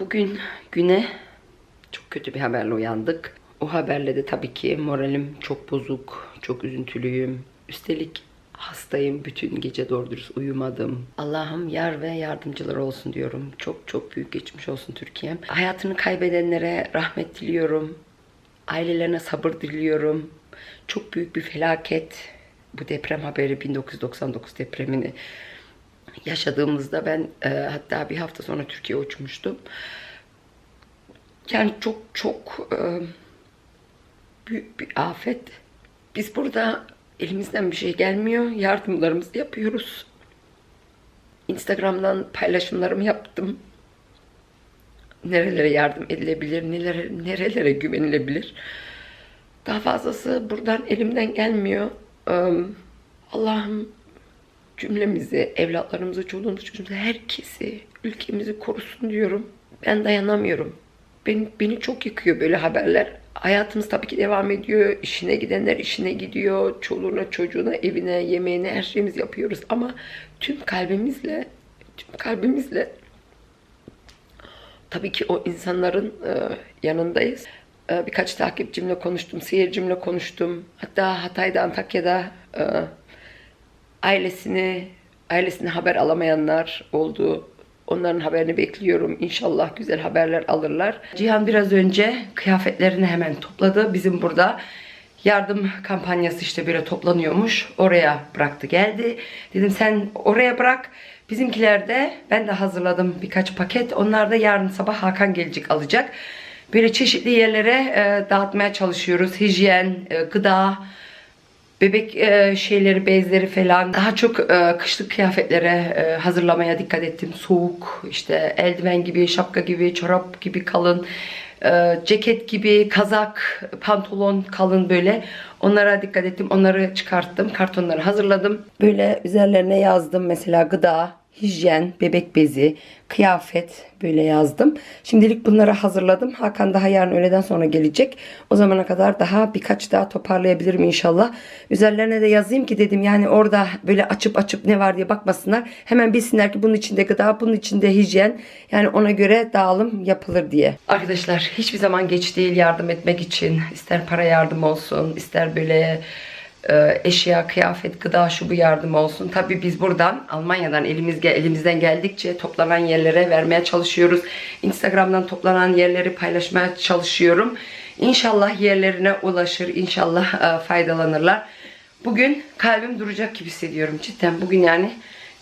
Bugün güne çok kötü bir haberle uyandık. O haberle de tabii ki moralim çok bozuk, çok üzüntülüyüm. Üstelik hastayım, bütün gece doğru dürüst uyumadım. Allah'ım yar ve yardımcılar olsun diyorum. Çok çok büyük geçmiş olsun Türkiye'm. Hayatını kaybedenlere rahmet diliyorum. Ailelerine sabır diliyorum. Çok büyük bir felaket. Bu deprem haberi 1999 depremini yaşadığımızda ben e, hatta bir hafta sonra Türkiye uçmuştum. Yani çok çok e, büyük bir afet. Biz burada elimizden bir şey gelmiyor. Yardımlarımızı yapıyoruz. Instagram'dan paylaşımlarımı yaptım. Nerelere yardım edilebilir, nelere, nerelere güvenilebilir. Daha fazlası buradan elimden gelmiyor. Allah'ım cümlemizi, evlatlarımızı, çoluğumuzu, çocuğumuzu, herkesi, ülkemizi korusun diyorum. Ben dayanamıyorum. Beni, beni çok yıkıyor böyle haberler. Hayatımız tabii ki devam ediyor. İşine gidenler işine gidiyor. Çoluğuna, çocuğuna, evine, yemeğine her şeyimizi yapıyoruz. Ama tüm kalbimizle, tüm kalbimizle tabii ki o insanların e, yanındayız. E, birkaç takipçimle konuştum, seyircimle konuştum. Hatta Hatay'da, Antakya'da e, ailesini, ailesine haber alamayanlar oldu. Onların haberini bekliyorum. İnşallah güzel haberler alırlar. Cihan biraz önce kıyafetlerini hemen topladı. Bizim burada yardım kampanyası işte böyle toplanıyormuş. Oraya bıraktı geldi. Dedim sen oraya bırak. Bizimkiler de ben de hazırladım birkaç paket. Onlar da yarın sabah Hakan gelecek alacak. Böyle çeşitli yerlere e, dağıtmaya çalışıyoruz. Hijyen, e, gıda, bebek e, şeyleri, bezleri falan. Daha çok e, kışlık kıyafetlere e, hazırlamaya dikkat ettim. Soğuk, işte eldiven gibi, şapka gibi, çorap gibi kalın, e, ceket gibi, kazak, pantolon kalın böyle. Onlara dikkat ettim. Onları çıkarttım. Kartonları hazırladım. Böyle üzerlerine yazdım mesela gıda, hijyen, bebek bezi, kıyafet böyle yazdım. Şimdilik bunları hazırladım. Hakan daha yarın öğleden sonra gelecek. O zamana kadar daha birkaç daha toparlayabilirim inşallah. Üzerlerine de yazayım ki dedim yani orada böyle açıp açıp ne var diye bakmasınlar. Hemen bilsinler ki bunun içinde gıda, bunun içinde hijyen. Yani ona göre dağılım yapılır diye. Arkadaşlar hiçbir zaman geç değil yardım etmek için. İster para yardım olsun, ister böyle eşya, kıyafet, gıda şu bu yardım olsun. Tabii biz buradan Almanya'dan elimiz elimizden geldikçe toplanan yerlere vermeye çalışıyoruz. Instagram'dan toplanan yerleri paylaşmaya çalışıyorum. İnşallah yerlerine ulaşır, inşallah e, faydalanırlar. Bugün kalbim duracak gibi hissediyorum cidden. Bugün yani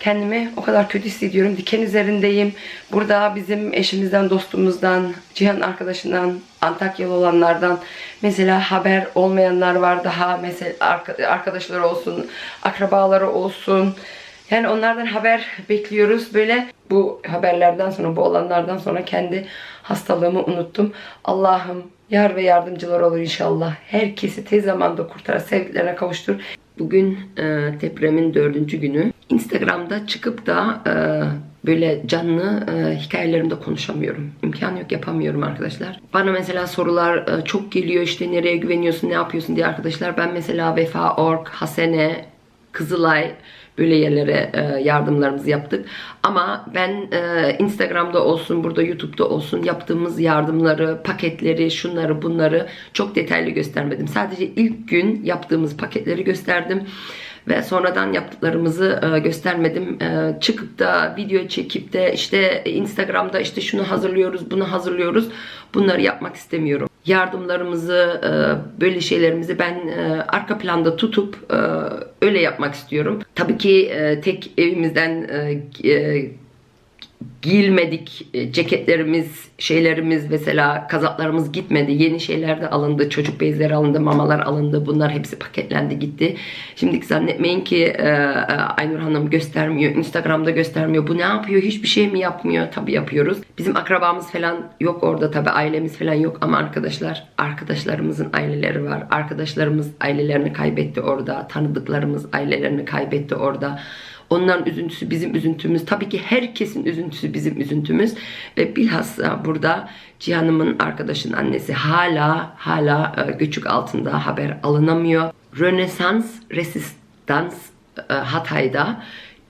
kendimi o kadar kötü hissediyorum. Diken üzerindeyim. Burada bizim eşimizden, dostumuzdan, Cihan arkadaşından, Antakyalı olanlardan mesela haber olmayanlar var daha mesela arkadaşları olsun, akrabaları olsun. Yani onlardan haber bekliyoruz. Böyle bu haberlerden sonra, bu olanlardan sonra kendi hastalığımı unuttum. Allah'ım yar ve yardımcılar olur inşallah. Herkesi tez zamanda kurtar, sevdiklerine kavuştur. Bugün e, depremin dördüncü günü. Instagram'da çıkıp da e, böyle canlı e, hikayelerimde konuşamıyorum. İmkan yok yapamıyorum arkadaşlar. Bana mesela sorular e, çok geliyor işte nereye güveniyorsun ne yapıyorsun diye arkadaşlar. Ben mesela Vefa.org, Hasene, Kızılay böyle yerlere e, yardımlarımızı yaptık. Ama ben e, Instagram'da olsun, burada YouTube'da olsun yaptığımız yardımları, paketleri, şunları, bunları çok detaylı göstermedim. Sadece ilk gün yaptığımız paketleri gösterdim ve sonradan yaptıklarımızı e, göstermedim. E, çıkıp da video çekip de işte Instagram'da işte şunu hazırlıyoruz, bunu hazırlıyoruz. Bunları yapmak istemiyorum. Yardımlarımızı, e, böyle şeylerimizi ben arka planda tutup öyle yapmak istiyorum. Tabii ki tek evimizden giyilmedik. E, Ceketlerimiz, şeylerimiz mesela kazaklarımız gitmedi. Yeni şeyler de alındı. Çocuk bezleri alındı, mamalar alındı. Bunlar hepsi paketlendi gitti. Şimdi zannetmeyin ki e, e, Aynur Hanım göstermiyor. Instagram'da göstermiyor. Bu ne yapıyor? Hiçbir şey mi yapmıyor? Tabii yapıyoruz. Bizim akrabamız falan yok orada tabii. Ailemiz falan yok ama arkadaşlar arkadaşlarımızın aileleri var. Arkadaşlarımız ailelerini kaybetti orada. Tanıdıklarımız ailelerini kaybetti orada. Onların üzüntüsü bizim üzüntümüz. Tabii ki herkesin üzüntüsü bizim üzüntümüz. Ve bilhassa burada Cihan'ımın arkadaşının annesi hala hala e, göçük altında haber alınamıyor. Rönesans Resistans e, Hatay'da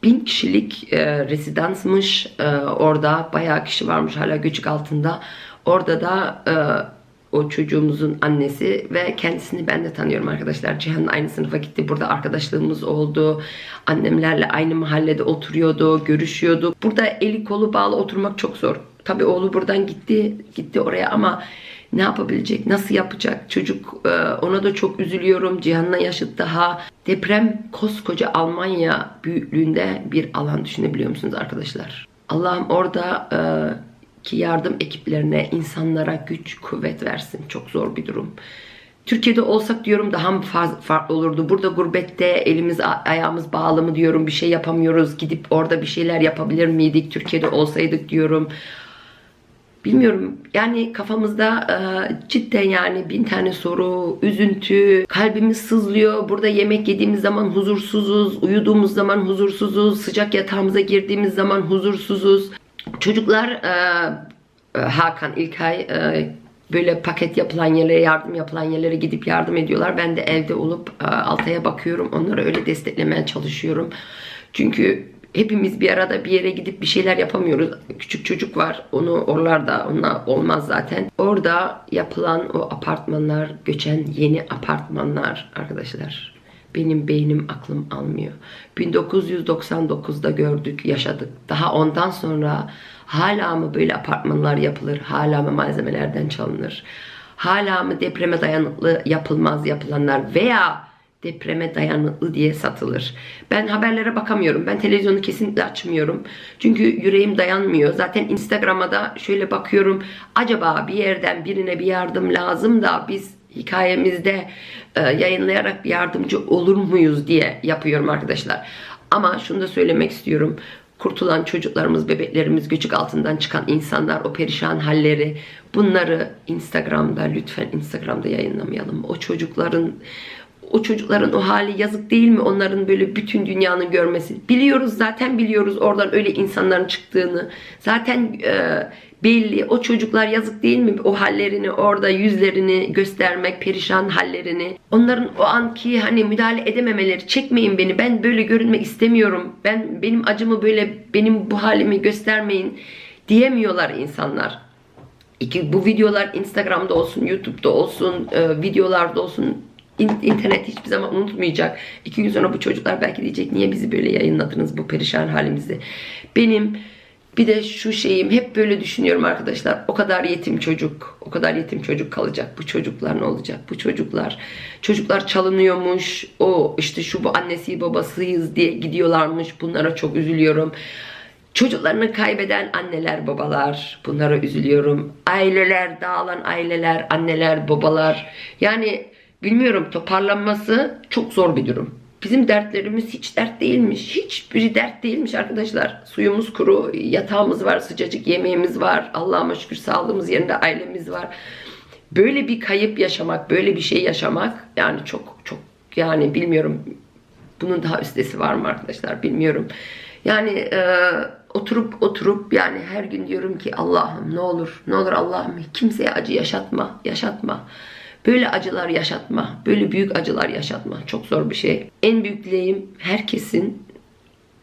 bin kişilik e, rezidansmış. E, orada bayağı kişi varmış hala göçük altında. Orada da e, o çocuğumuzun annesi ve kendisini ben de tanıyorum arkadaşlar. Cihan'ın aynı sınıfa gitti. Burada arkadaşlığımız oldu. Annemlerle aynı mahallede oturuyordu, görüşüyordu. Burada eli kolu bağlı oturmak çok zor. Tabii oğlu buradan gitti, gitti oraya ama ne yapabilecek, nasıl yapacak çocuk e, ona da çok üzülüyorum. Cihan'la yaşıt daha. Deprem koskoca Almanya büyüklüğünde bir alan düşünebiliyor musunuz arkadaşlar? Allah'ım orada e, ki yardım ekiplerine, insanlara güç, kuvvet versin. Çok zor bir durum. Türkiye'de olsak diyorum daha mı farklı olurdu. Burada gurbette elimiz ayağımız bağlı mı diyorum. Bir şey yapamıyoruz. Gidip orada bir şeyler yapabilir miydik? Türkiye'de olsaydık diyorum. Bilmiyorum yani kafamızda e, cidden yani bin tane soru, üzüntü, kalbimiz sızlıyor. Burada yemek yediğimiz zaman huzursuzuz, uyuduğumuz zaman huzursuzuz, sıcak yatağımıza girdiğimiz zaman huzursuzuz. Çocuklar e, e, Hakan, İlkay e, böyle paket yapılan yerlere, yardım yapılan yerlere gidip yardım ediyorlar. Ben de evde olup e, Altay'a bakıyorum. Onları öyle desteklemeye çalışıyorum. Çünkü hepimiz bir arada bir yere gidip bir şeyler yapamıyoruz. Küçük çocuk var. Onu oralarda onunla olmaz zaten. Orada yapılan o apartmanlar, göçen yeni apartmanlar arkadaşlar. Benim beynim aklım almıyor. 1999'da gördük, yaşadık. Daha ondan sonra hala mı böyle apartmanlar yapılır? Hala mı malzemelerden çalınır? Hala mı depreme dayanıklı yapılmaz yapılanlar veya depreme dayanıklı diye satılır. Ben haberlere bakamıyorum. Ben televizyonu kesinlikle açmıyorum. Çünkü yüreğim dayanmıyor. Zaten Instagram'a da şöyle bakıyorum. Acaba bir yerden birine bir yardım lazım da biz hikayemizde e, yayınlayarak yardımcı olur muyuz diye yapıyorum arkadaşlar. Ama şunu da söylemek istiyorum. Kurtulan çocuklarımız, bebeklerimiz, göçük altından çıkan insanlar, o perişan halleri bunları Instagram'da lütfen Instagram'da yayınlamayalım. O çocukların o çocukların o hali yazık değil mi? Onların böyle bütün dünyanın görmesi. Biliyoruz zaten biliyoruz oradan öyle insanların çıktığını. Zaten e, belli. O çocuklar yazık değil mi? O hallerini orada yüzlerini göstermek, perişan hallerini. Onların o anki hani müdahale edememeleri. Çekmeyin beni. Ben böyle görünmek istemiyorum. Ben benim acımı böyle benim bu halimi göstermeyin diyemiyorlar insanlar. İki, bu videolar Instagram'da olsun, YouTube'da olsun, e, videolarda olsun İn- internet hiçbir zaman unutmayacak. İki gün sonra bu çocuklar belki diyecek niye bizi böyle yayınladınız bu perişan halimizi. Benim bir de şu şeyim hep böyle düşünüyorum arkadaşlar. O kadar yetim çocuk, o kadar yetim çocuk kalacak. Bu çocuklar ne olacak? Bu çocuklar çocuklar çalınıyormuş. O işte şu bu annesi babasıyız diye gidiyorlarmış. Bunlara çok üzülüyorum. Çocuklarını kaybeden anneler, babalar bunlara üzülüyorum. Aileler, dağılan aileler, anneler, babalar. Yani bilmiyorum toparlanması çok zor bir durum. Bizim dertlerimiz hiç dert değilmiş. Hiçbiri dert değilmiş arkadaşlar. Suyumuz kuru, yatağımız var, sıcacık yemeğimiz var. Allah'ıma şükür sağlığımız yerinde, ailemiz var. Böyle bir kayıp yaşamak, böyle bir şey yaşamak yani çok çok yani bilmiyorum bunun daha üstesi var mı arkadaşlar bilmiyorum. Yani e, oturup oturup yani her gün diyorum ki Allah'ım ne olur ne olur Allah'ım kimseye acı yaşatma yaşatma. Böyle acılar yaşatma. Böyle büyük acılar yaşatma. Çok zor bir şey. En büyük dileğim herkesin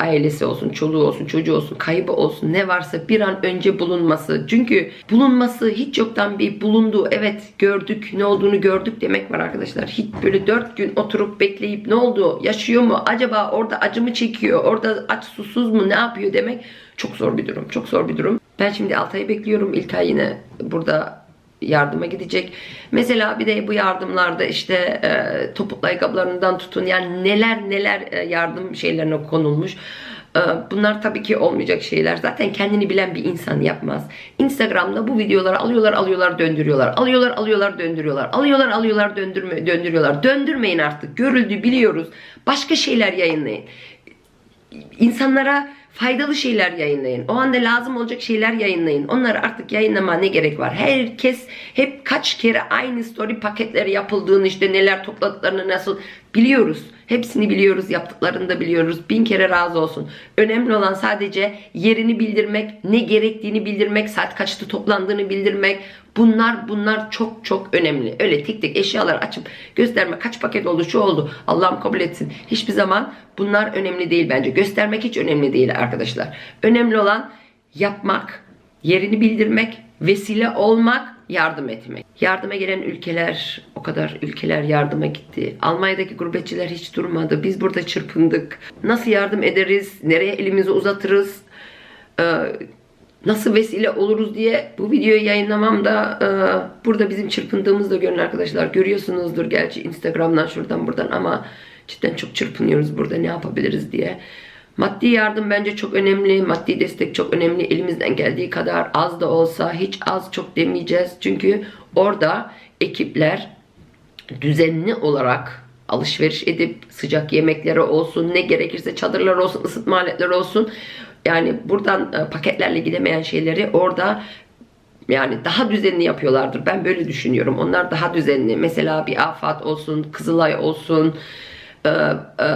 ailesi olsun, çoluğu olsun, çocuğu olsun, kaybı olsun ne varsa bir an önce bulunması. Çünkü bulunması hiç yoktan bir bulundu. Evet gördük, ne olduğunu gördük demek var arkadaşlar. Hiç böyle dört gün oturup bekleyip ne oldu, yaşıyor mu, acaba orada acı mı çekiyor, orada aç susuz mu, ne yapıyor demek çok zor bir durum. Çok zor bir durum. Ben şimdi Altay'ı bekliyorum. İlkay yine burada yardıma gidecek. Mesela bir de bu yardımlarda işte e, topuklu ayakkabılarından tutun yani neler neler e, yardım şeylerine konulmuş. E, bunlar tabii ki olmayacak şeyler. Zaten kendini bilen bir insan yapmaz. Instagram'da bu videoları alıyorlar alıyorlar döndürüyorlar. Alıyorlar alıyorlar döndürüyorlar. Alıyorlar alıyorlar döndürme, döndürüyorlar. Döndürmeyin artık. Görüldü biliyoruz. Başka şeyler yayınlayın. İnsanlara faydalı şeyler yayınlayın. O anda lazım olacak şeyler yayınlayın. Onları artık yayınlama ne gerek var? Herkes hep kaç kere aynı story paketleri yapıldığını işte neler topladıklarını nasıl Biliyoruz. Hepsini biliyoruz. Yaptıklarını da biliyoruz. Bin kere razı olsun. Önemli olan sadece yerini bildirmek, ne gerektiğini bildirmek, saat kaçta toplandığını bildirmek. Bunlar bunlar çok çok önemli. Öyle tek tek eşyalar açıp gösterme kaç paket oldu şu oldu. Allah'ım kabul etsin. Hiçbir zaman bunlar önemli değil bence. Göstermek hiç önemli değil arkadaşlar. Önemli olan yapmak, yerini bildirmek, vesile olmak, yardım etmek. Yardıma gelen ülkeler, o kadar ülkeler yardıma gitti. Almanya'daki gurbetçiler hiç durmadı. Biz burada çırpındık. Nasıl yardım ederiz? Nereye elimizi uzatırız? Ee, nasıl vesile oluruz diye bu videoyu yayınlamam da e, burada bizim çırpındığımızı da görün arkadaşlar. Görüyorsunuzdur gerçi Instagram'dan şuradan buradan ama cidden çok çırpınıyoruz burada ne yapabiliriz diye. Maddi yardım bence çok önemli. Maddi destek çok önemli. Elimizden geldiği kadar az da olsa hiç az çok demeyeceğiz. Çünkü orada ekipler düzenli olarak alışveriş edip sıcak yemekleri olsun ne gerekirse çadırlar olsun ısıtma aletleri olsun yani buradan e, paketlerle gidemeyen şeyleri orada yani daha düzenli yapıyorlardır. Ben böyle düşünüyorum. Onlar daha düzenli. Mesela bir afat olsun, Kızılay olsun, e, e,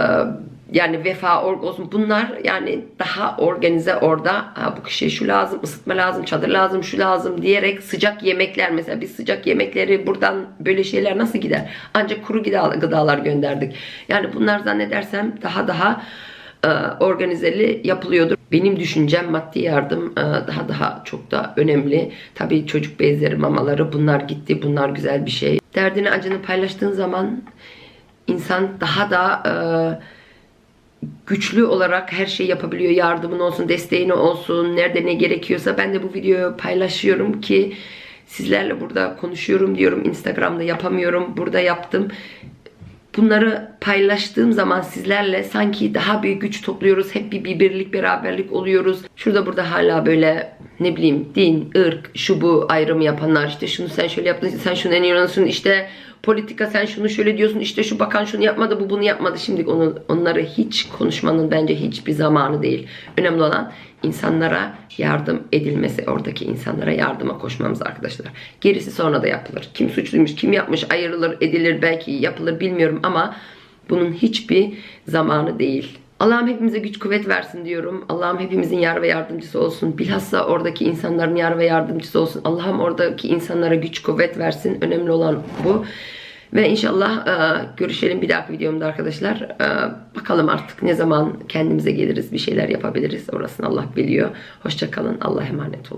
yani vefa org olsun. Bunlar yani daha organize orada. Ha, bu kişiye şu lazım, ısıtma lazım, çadır lazım, şu lazım diyerek sıcak yemekler mesela biz sıcak yemekleri buradan böyle şeyler nasıl gider? Ancak kuru gıda- gıdalar gönderdik. Yani bunlar zannedersem daha daha e, organizeli yapılıyordur. Benim düşüncem maddi yardım e, daha daha çok da önemli. Tabii çocuk bezleri, mamaları bunlar gitti. Bunlar güzel bir şey. Derdini acını paylaştığın zaman insan daha da e, güçlü olarak her şeyi yapabiliyor. Yardımın olsun, desteğini olsun, nerede ne gerekiyorsa ben de bu videoyu paylaşıyorum ki sizlerle burada konuşuyorum diyorum. Instagram'da yapamıyorum. Burada yaptım bunları paylaştığım zaman sizlerle sanki daha büyük güç topluyoruz. Hep bir, bir birlik beraberlik oluyoruz. Şurada burada hala böyle ne bileyim din, ırk, şu bu ayrımı yapanlar işte şunu sen şöyle yaptın, sen şunu en iyi işte politika sen şunu şöyle diyorsun işte şu bakan şunu yapmadı bu bunu yapmadı. Şimdi onu, onları hiç konuşmanın bence hiçbir zamanı değil. Önemli olan insanlara yardım edilmesi oradaki insanlara yardıma koşmamız arkadaşlar. Gerisi sonra da yapılır. Kim suçluymuş, kim yapmış ayrılır, edilir, belki yapılır bilmiyorum ama bunun hiçbir zamanı değil. Allah'ım hepimize güç kuvvet versin diyorum. Allah'ım hepimizin yar ve yardımcısı olsun. Bilhassa oradaki insanların yar ve yardımcısı olsun. Allah'ım oradaki insanlara güç kuvvet versin. Önemli olan bu. Ve inşallah e, görüşelim bir dahaki videomda arkadaşlar. E, bakalım artık ne zaman kendimize geliriz, bir şeyler yapabiliriz. Orasını Allah biliyor. Hoşçakalın. Allah'a emanet olun.